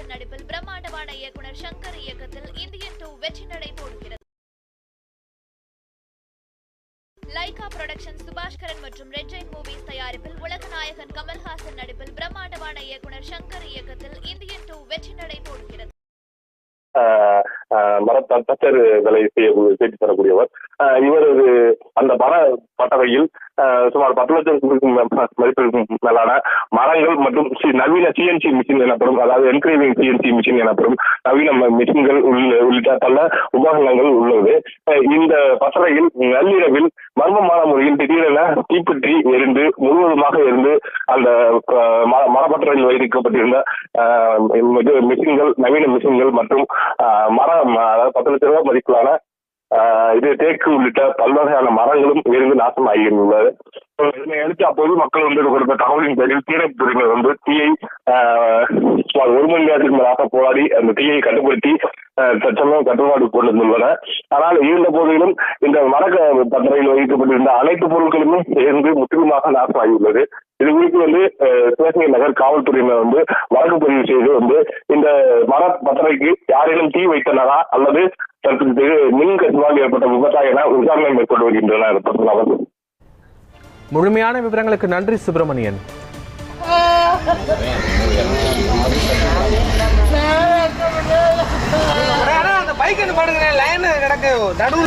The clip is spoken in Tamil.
கமல்ஹாசன் நடிப்பில் பிரம்மாண்டமான இயக்குனர் சங்கர் இயக்கத்தில் இந்தியன் டூ வெற்றி நடை போடுகிறது. லைகா புரொடக்ஷன் சுபாஷ்கரன் மற்றும் ரெட் ஜெயின் மூவிஸ் தயாரிப்பில் உலக நாயகன் கமல்ஹாசன் நடிப்பில் பிரம்மாண்டமான இயக்குனர் சங்கர் இயக்கத்தில் இந்தியன் டூ வெற்றி நடை போடுகிறது. ஆஹ் ஆஹ் மர செய்ய செய்து தரக்கூடியவர். இவரது அந்த மர பட்டறையில் சுமார் பத்து லட்சம் மதிப்பிற்கும் மேலான மரங்கள் மற்றும் சி- நவீன சிஎன்சி மிஷின் எனப்படும் அதாவது என்கிரேவிங் சிஎன்சி மிஷின் எனப்படும் நவீன மிஷின்கள் உள்ளிட்ட பல உபகரணங்கள் உள்ளது. இந்த பசறையில் நள்ளிரவில் மர்மமான முறையில் திடீரென தீப்பற்றி எரிந்து முழுவதுமாக எரிந்து அந்த மர- மரப்பட்டறையில் வைக்கப்பட்டிருந்த இது மிஷின்கள் நவீன மிஷின்கள் மற்றும் ஆஹ் மரம் அதாவது பத்து லட்ச ரூபாய் மதிப்பிலான ஆஹ் இது தேக்கு உள்ளிட்ட பல்வகையான மரங்களும் எரிந்து நாசம் ஆகியுள்ளது இதனை அடுத்து அப்போது மக்கள் வந்து கொடுத்த தகவலின் பேரில் தீயணைப்புத்துறையினர் வந்து தீயை சுமார் ஒரு மணி நேரத்துக்கு மேலாக போராடி அந்த தீயை கட்டுப்படுத்தி ஆஹ், தற்சமயம் கட்டுப்பாடு கொண்டு வந்துள்ளன ஆனால் இருந்த போதிலும் இந்த மரக்க பத்திரையில் வைக்கப்பட்டிருந்த அனைத்து பொருட்களுமே சேர்ந்து முற்றிலுமாக நாசமாகியுள்ளது. இது குறித்து வந்து அஹ், சிவகங்கை நகர் காவல்துறையினர் வந்து வழக்கு பதிவு செய்து வந்து இந்த மர பத்திரைக்கு யாரேனும் தீ வைத்தனரா அல்லது தற்போது மின் கசிவால் ஏற்பட்ட விபத்தா என விசாரணை மேற்கொண்டு வருகின்றனர். பத்மநாபன் முழுமையான விவரங்களுக்கு நன்றி சுப்பிரமணியன். அந்த பைக் பாடுங்க லைன் கிடக்கு. நடுவு